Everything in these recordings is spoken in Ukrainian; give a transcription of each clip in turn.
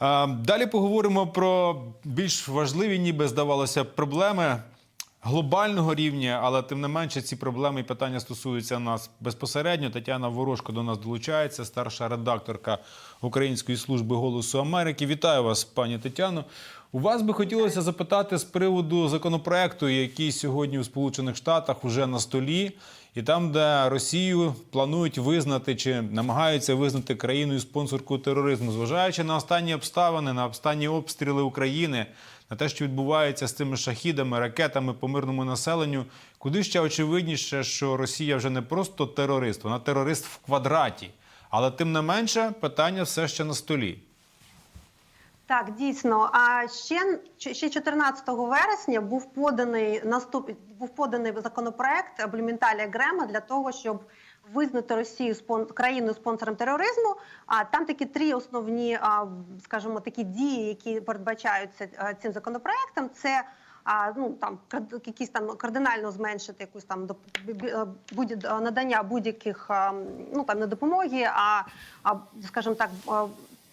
Е, Далі поговоримо про більш важливі, ніби здавалося, проблеми глобального рівня, але тим не менше ці проблеми і питання стосуються нас безпосередньо. Тетяна Ворожко до нас долучається, старша редакторка Української служби голосу Америки. Вітаю вас, пані Тетяно. У вас би хотілося запитати з приводу законопроекту, який сьогодні у Сполучених Штатах уже на столі, і там, де Росію планують визнати чи намагаються визнати країною спонсоркою тероризму, зважаючи на останні обставини, на останні обстріли України, на те, що відбувається з цими шахідами, ракетами по мирному населенню, куди ще очевидніше, що Росія вже не просто терорист, вона терорист в квадраті. Але тим не менше, питання все ще на столі. Так, дійсно. А ще ще 14 вересня був поданий наступ був поданий законопроект Блюменталя Грема для того, щоб визнати Росію спон країною спонсором тероризму. А там такі три основні, скажімо, такі дії, які передбачаються цим законопроектом. Це а ну там якісь там кардинально зменшити якусь там будь надання будь-яких ну там не допомоги, а, а скажімо так.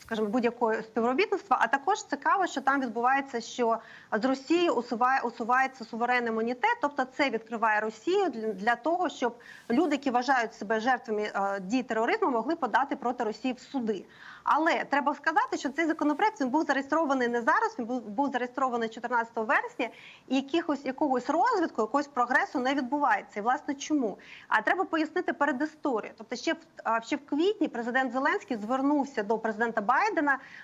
Скажімо, будь-якого співробітництва. А також цікаво, що там відбувається, що з Росії усуває усувається суверенний імунітет, тобто це відкриває Росію для, того, щоб люди, які вважають себе жертвами е, дій тероризму, могли подати проти Росії в суди. Але треба сказати, що цей законопроект він був зареєстрований не зараз. Він був, був зареєстрований 14 вересня, і якихось якогось розвитку, якогось прогресу не відбувається. І власне чому? А треба пояснити перед історією. Тобто, ще в ще в квітні президент Зеленський звернувся до президента Байдена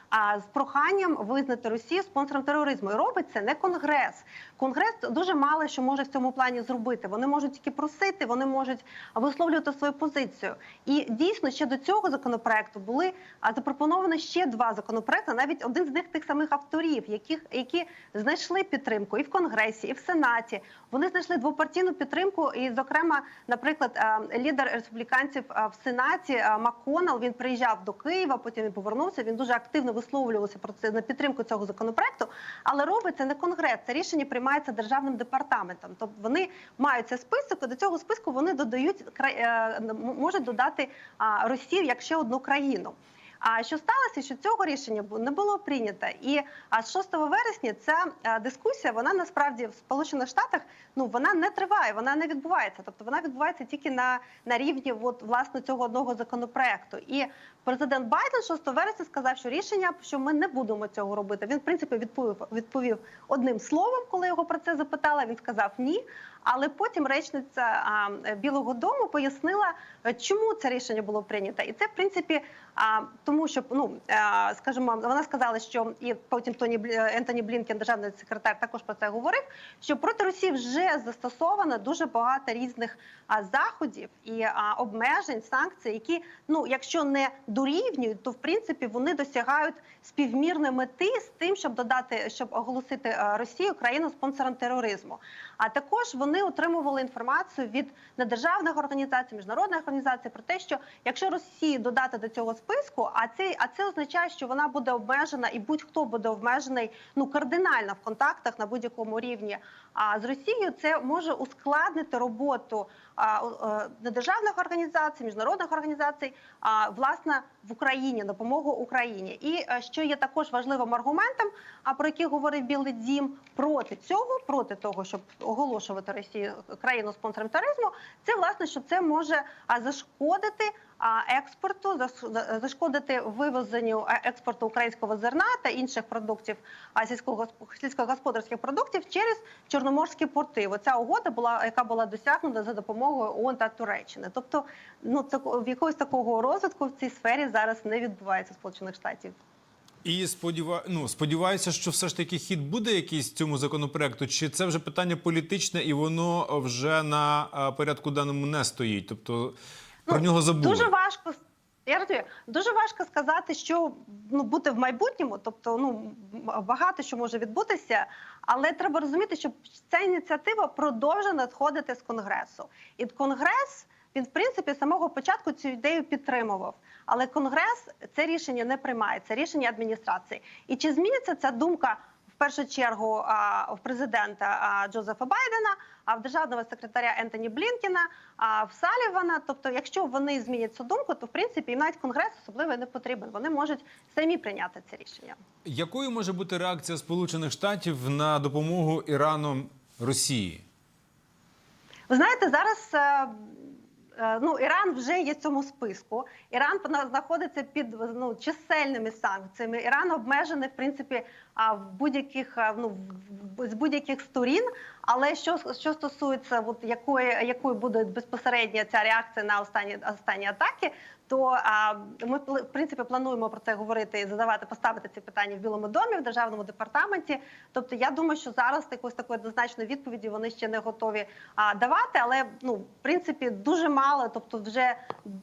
а, з проханням визнати Росію спонсором тероризму. І робить це не конгрес. Конгрес дуже мало що може в цьому плані зробити. Вони можуть тільки просити, вони можуть висловлювати свою позицію. І дійсно ще до цього законопроекту були запропоновані ще два законопроекти, навіть один з них тих самих авторів, яких які знайшли підтримку і в конгресі, і в сенаті. Вони знайшли двопартійну підтримку. І, зокрема, наприклад, лідер республіканців в сенаті е, він приїжджав до Києва, потім він повернувся. Він дуже активно висловлювався про це на підтримку цього законопроекту. Але робить це не конгрес. Це рішення приймається державним департаментом. Тобто вони мають цей список. і До цього списку вони додають е, можуть додати Росію як ще одну країну. А що сталося? Що цього рішення не було прийнято, і а з 6 вересня ця е, дискусія вона насправді в Сполучених Штатах ну вона не триває, вона не відбувається. Тобто вона відбувається тільки на, на рівні от, власне цього одного законопроекту. І президент Байден 6 вересня сказав, що рішення, що ми не будемо цього робити. Він в принципі відповів відповів одним словом, коли його про це запитали. Він сказав ні. Але потім речниця Білого Дому пояснила, чому це рішення було прийнято, і це в принципі тому, що ну скажімо, вона сказала, що і потім Тоні Ентоні Блінкен, державний секретар, також про це говорив. Що проти Росії вже застосовано дуже багато різних заходів і обмежень, санкцій, які ну, якщо не дорівнюють, то в принципі вони досягають співмірної мети з тим, щоб додати, щоб оголосити е, Росію країну спонсором тероризму. А також вони отримували інформацію від недержавних організацій, міжнародних організацій про те, що якщо Росії додати до цього списку, а це а це означає, що вона буде обмежена, і будь-хто буде обмежений ну кардинально в контактах на будь-якому рівні. А з Росією це може ускладнити роботу недержавних організацій, міжнародних організацій, а власне в Україні допомогу Україні. І е, що є також важливим аргументом, а про який говорив Білий Дім проти цього, проти того, щоб оголошувати Росію країну спонсором тероризму, це власне, що це може зашкодити експорту, заш- зашкодити вивезенню е, експорту українського зерна та інших продуктів сільськогосподарських продуктів через чорноморські порти. Оця угода була, яка була досягнута за допомогою ООН та Туреччини. Тобто, ну в якогось такого розвитку в цій сфері зараз не відбувається в Сполучених Штатів. І сподіва... ну, сподіваюся, що все ж таки хід буде якийсь цьому законопроекту, чи це вже питання політичне і воно вже на порядку денному не стоїть. Тобто про Ну, нього забули. Дуже важко. Я розумію, дуже важко сказати, що ну буде в майбутньому, тобто ну багато що може відбутися, але треба розуміти, що ця ініціатива продовжує надходити з конгресу, і конгрес він в принципі з самого початку цю ідею підтримував. Але конгрес це рішення не приймає, це рішення адміністрації. І чи зміниться ця думка в першу чергу в президента Джозефа Байдена, а в державного секретаря Ентоні Блінкіна, а в Салівана. Тобто, якщо вони змінять цю думку, то в принципі їм навіть конгрес особливо не потрібен. Вони можуть самі прийняти це рішення. Якою може бути реакція Сполучених Штатів на допомогу Ірану Росії? Ви знаєте, зараз е, е, ну Іран вже є в цьому списку. Іран знаходиться під ну чисельними санкціями. Іран обмежений в принципі в будь-яких а, ну з будь-яких сторін. Але що що стосується от якої якою буде безпосередня ця реакція на останні останні атаки, то а, ми в принципі плануємо про це говорити і задавати, поставити ці питання в Білому домі, в державному департаменті. Тобто, я думаю, що зараз якоїсь такої однозначної відповіді вони ще не готові а, давати. Але ну в принципі дуже мало. Тобто, вже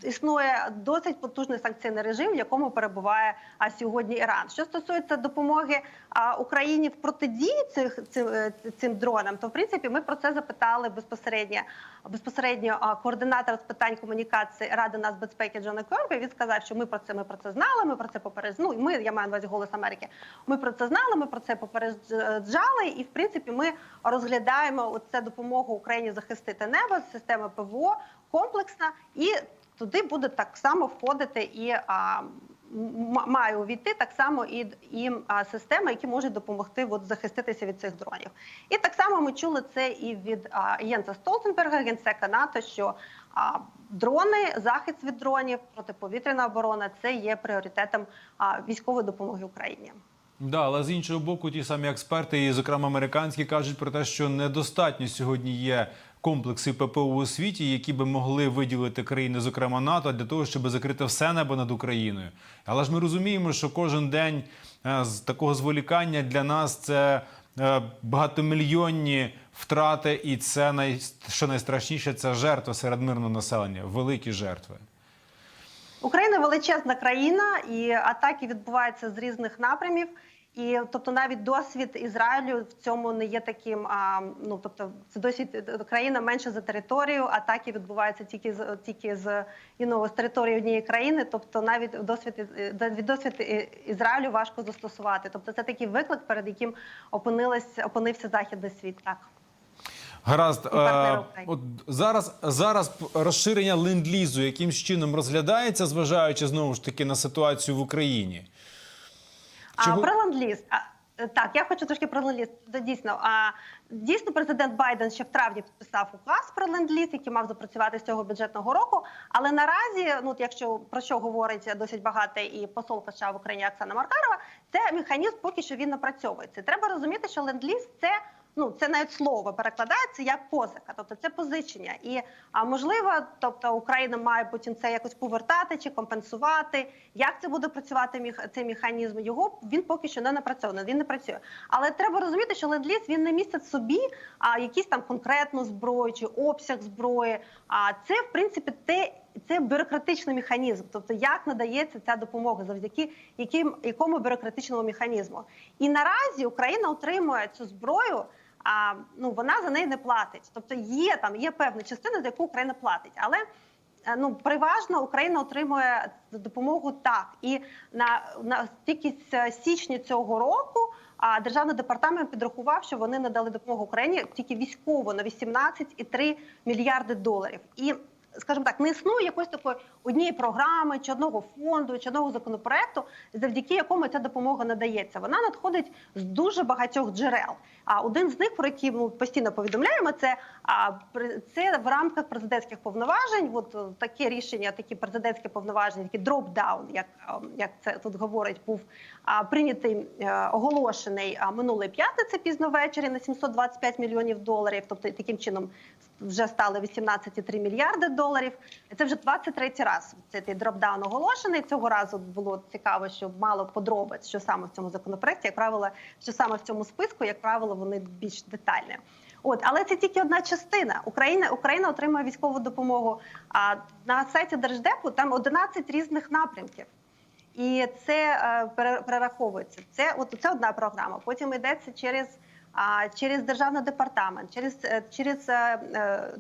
існує досить потужний санкційний режим, в якому перебуває а сьогодні Іран. Що стосується допомоги а, Україні в протидії цих цим, е, цим дронам, то принципі ми про це запитали безпосередньо безпосередньо координатор з питань комунікації Ради нацбезпеки Джона Кербі. Він сказав, що ми про це ми про це знали. Ми про це попереджали. Ну, ми я маю на увазі голос Америки. Ми про це знали. Ми про це попереджали. І в принципі, ми розглядаємо оце допомогу Україні захистити небо система ПВО комплексна і. Туди буде так само входити і а, має увійти так само і, і системи, які можуть допомогти от, захиститися від цих дронів. І так само ми чули це і від а, Єнса Столтенберга, генсека НАТО, що а, дрони, захист від дронів, протиповітряна оборона це є пріоритетом а, військової допомоги Україні. Да, але з іншого боку, ті самі експерти, і зокрема американські, кажуть про те, що недостатньо сьогодні є комплекси ППО у світі, які би могли виділити країни, зокрема НАТО, для того, щоб закрити все небо над Україною. Але ж ми розуміємо, що кожен день е, з такого зволікання для нас це е, багатомільйонні втрати, і це най, що найстрашніше, це жертва серед мирного населення, великі жертви. Україна величезна країна, і атаки відбуваються з різних напрямів. І тобто навіть досвід Ізраїлю в цьому не є таким. А ну тобто, це досвід країна менше за територію. Атаки відбуваються тільки з тільки з you know, з території однієї країни. Тобто, навіть досвід е, від досвід е, Ізраїлю важко застосувати. Тобто, це такий виклик, перед яким опинилась опинився західний світ. Так. Гаразд, е, от зараз, зараз розширення ленд-лізу якимсь чином розглядається, зважаючи знову ж таки на ситуацію в Україні. Чого- А про ленд-ліз. Е, Так, я хочу трошки про ленд-ліз. Дійсно, а дійсно, президент Байден ще в травні підписав указ про ленд-ліз, який мав запрацювати з цього бюджетного року. Але наразі, ну якщо про що говорить досить багато і посол США в Україні Оксана Маркарова, це механізм поки що він напрацьовується. Треба розуміти, що ленд-ліз – це. Ну, це навіть слово перекладається як позика, тобто це позичення. І а можливо, тобто Україна має потім це якось повертати чи компенсувати. Як це буде працювати міх, цей механізм? Його він поки що не напрацьований, він не працює. Але треба розуміти, що ленд-ліз він не містить собі а, якісь там конкретну зброю чи обсяг зброї. А це в принципі те. Це бюрократичний механізм, тобто як надається ця допомога, завдяки яким якому бюрократичному механізму. І наразі Україна отримує цю зброю. А ну вона за неї не платить. Тобто є там є певна частина, за яку Україна платить, але е, ну переважно Україна отримує допомогу так. І на, на тільки з січня цього року а державний департамент підрахував, що вони надали допомогу Україні тільки військово на 18,3 мільярди доларів. І скажімо так, не існує якоїсь такої однієї програми, чи одного фонду, чи одного законопроекту, завдяки якому ця допомога надається. Вона надходить з дуже багатьох джерел. А один з них, про які ми постійно повідомляємо, це це в рамках президентських повноважень. От е, таке рішення, такі президентські повноваження, такі дроп-даун, як, е, як це тут говорить, був прийнятий е, оголошений минулої п'ятниці пізно ввечері на 725 мільйонів доларів. Тобто таким чином вже стали 18,3 мільярди доларів. Це вже 23 раз цей цей дропдаун оголошений. Цього разу було цікаво, що мало подробиць, що саме в цьому законопроекті, як правило, що саме в цьому списку, як правило, вони більш детальні. От, але це тільки одна частина. Україна Україна отримує військову допомогу. А на сайті Держдепу там 11 різних напрямків. І це е, перераховується. Це от це одна програма. Потім йдеться через через державний департамент, через, е, через, е,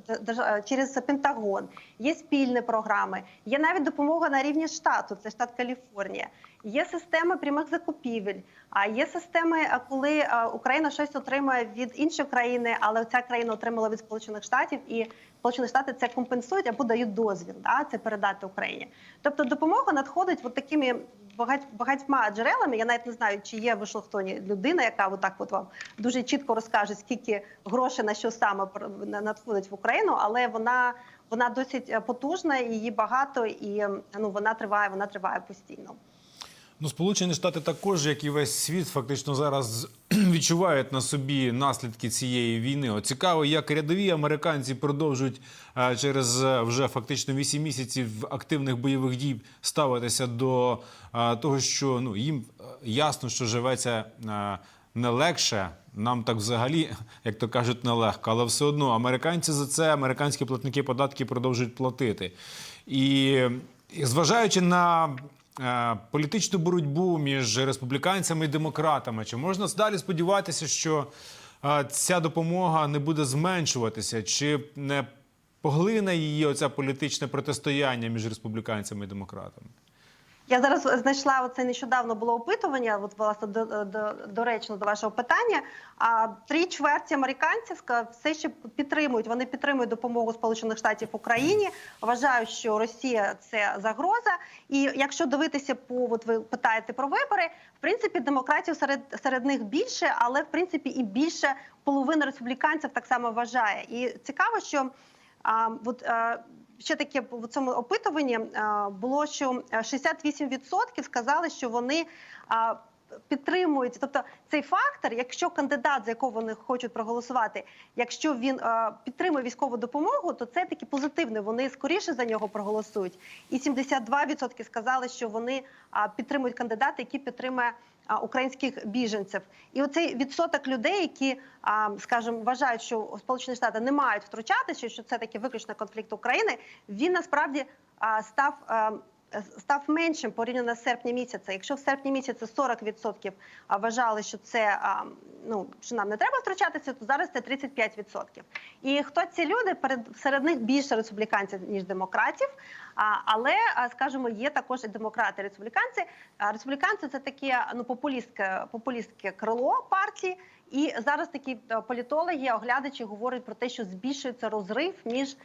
е, через Пентагон, є спільні програми, є навіть допомога на рівні штату, це штат Каліфорнія. Є системи прямих закупівель, а є системи, коли Україна щось отримує від іншої країни, але ця країна отримала від Сполучених Штатів, і Сполучені Штати це компенсують або дають дозвіл, да, це передати Україні. Тобто допомога надходить от такими багать, багатьма джерелами. Я навіть не знаю, чи є в Вашингтоні людина, яка отак от вам дуже чітко розкаже, скільки грошей на що саме надходить в Україну, але вона. Вона досить е, потужна, її багато, і ну вона триває, вона триває постійно. Ну, Сполучені Штати також, як і весь світ, фактично зараз відчувають на собі наслідки цієї війни. От цікаво, як рядові американці продовжують е, через е, вже фактично 8 місяців активних бойових дій ставитися до е, того, що ну їм ясно, що живеться не легше. Нам так взагалі, як то кажуть, нелегко, але все одно американці за це, американські платники податки продовжують платити. І, зважаючи на політичну боротьбу між республіканцями і демократами, чи можна далі сподіватися, що е, ця допомога не буде зменшуватися, чи не поглине її оця політичне протистояння між республіканцями і демократами? Я зараз знайшла оце нещодавно було опитування. От власне до, до, доречно до вашого питання. А три чверті американців все ще підтримують. Вони підтримують допомогу Сполучених Штатів Україні. Вважають, що Росія це загроза. І якщо дивитися по от ви питаєте про вибори, в принципі, демократів серед серед них більше, але в принципі і більше половина республіканців так само вважає. І цікаво, що а, от, а, ще таке в цьому опитуванні було, що а, 68% сказали, що вони підтримують. Тобто цей фактор, якщо кандидат, за якого вони хочуть проголосувати, якщо він підтримує військову допомогу, то це таки позитивне. Вони скоріше за нього проголосують. І 72% сказали, що вони підтримують кандидата, який підтримує українських біженців. І оцей відсоток людей, які, скажімо, вважають, що Сполучені Штати не мають втручатися, що це таки виключно конфлікт України, він насправді став. Став меншим порівняно з серпня місяця. Якщо в серпні місяці 40% вважали, що це ну що нам не треба втручатися, то зараз це 35%. І хто ці люди? Перед серед них більше республіканців ніж демократів. Але скажімо, є також і демократи, і республіканці. Це таке ну популістське, популістське крило партії. І зараз такі е, політологи, оглядачі говорять про те, що збільшується розрив між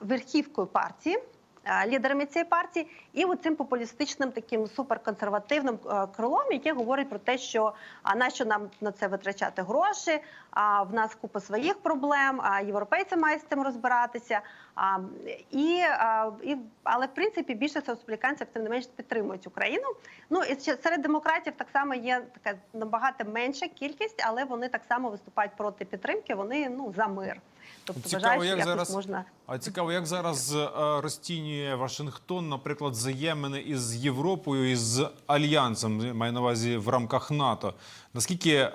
верхівкою партії. Е, Лідерами цієї партії і цим популістичним таким суперконсервативним е, крилом, яке говорить про те, що а нащо нам на це витрачати гроші? А в нас купа своїх проблем. А європейці мають з цим розбиратися. А, і, а, і але в принципі більшість республіканців тим не менш підтримують Україну. Ну і серед демократів так само є така набагато менша кількість, але вони так само виступають проти підтримки. Вони ну за мир. Тобто Цікаво, як зараз можна. А цікаво, як зараз е, розцінює Вашингтон, наприклад, взаємини із Європою і з альянсом, маю на увазі в рамках НАТО. Наскільки е,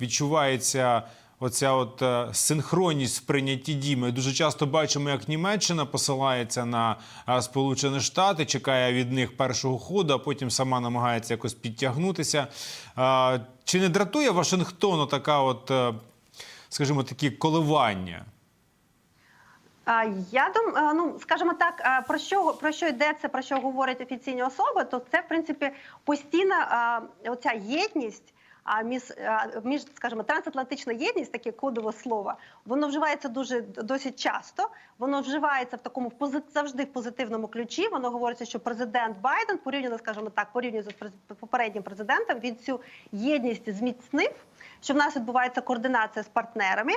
відчувається оця от е, синхронність в прийнятті дій? Ми дуже часто бачимо, як Німеччина посилається на е, Сполучені Штати, чекає від них першого ходу, а потім сама намагається якось підтягнутися. Е, чи не дратує Вашингтону така от, скажімо, такі коливання? Я думаю, ну скажімо так, про що про що йдеться, про що говорять офіційні особи, то це в принципі постійна оця єдність. А між, між, скажімо, трансатлантична єдність, таке кодове слово, воно вживається дуже досить часто. Воно вживається в такому завжди в позитивному ключі. Воно говориться, що президент Байден порівняно, скажімо так, порівняно з попереднім президентом, він цю єдність зміцнив, що в нас відбувається координація з партнерами.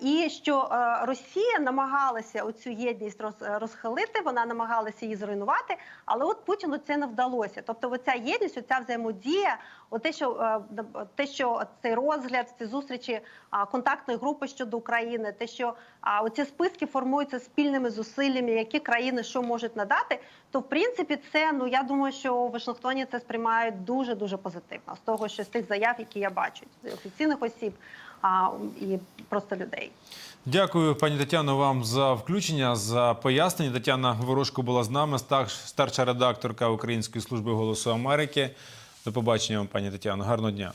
І що е, Росія намагалася оцю єдність роз, розхилити, вона намагалася її зруйнувати, але от Путіну це не вдалося. Тобто, оця єдність, оця взаємодія, те, що е, те, що цей розгляд, ці зустрічі контактної групи щодо України, те, що оці списки формуються спільними зусиллями, які країни що можуть надати, то в принципі це ну я думаю, що у Вашингтоні це сприймають дуже дуже позитивно з того, що з тих заяв, які я бачу, офіційних осіб а, і просто людей. Дякую, пані Тетяно, вам за включення, за пояснення. Тетяна Ворожко була з нами, старш- старша редакторка Української служби голосу Америки. До побачення вам, пані Тетяно. Гарного дня.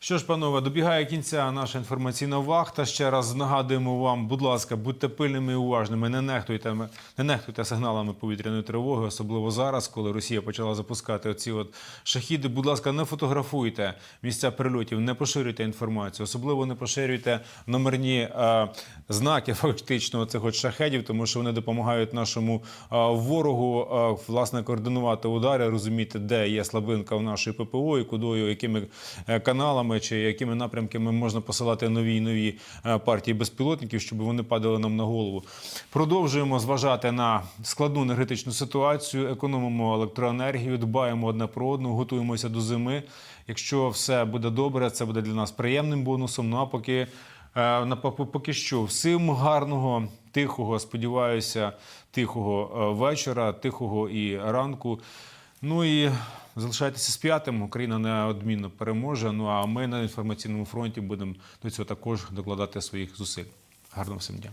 Що ж, панове, добігає кінця наша інформаційна вахта. Ще раз нагадуємо вам, будь ласка, будьте пильними і уважними. Не нехтуйте, не нехтуйте сигналами повітряної тривоги, особливо зараз, коли Росія почала запускати оці от шахіди. Будь ласка, не фотографуйте місця прильотів, не поширюйте інформацію, особливо не поширюйте номерні е, знаки фактично цих от шахедів, тому що вони допомагають нашому е, ворогу е, власне координувати удари, розуміти, де є слабинка в нашої ППО і кудою, якими е, каналами чи якими напрямками можна посилати нові і нові е, партії безпілотників, щоб вони падали нам на голову. Продовжуємо зважати на складну енергетичну ситуацію, економимо електроенергію, дбаємо одне про одного, готуємося до зими. Якщо все буде добре, це буде для нас приємним бонусом. Ну а поки. Е, на поки поки що всім гарного, тихого, сподіваюся, тихого е, вечора, тихого і ранку. Ну і залишайтеся з п'ятим. Україна неодмінно переможе. Ну а ми на інформаційному фронті будемо до цього також докладати своїх зусиль. Гарного всім дня.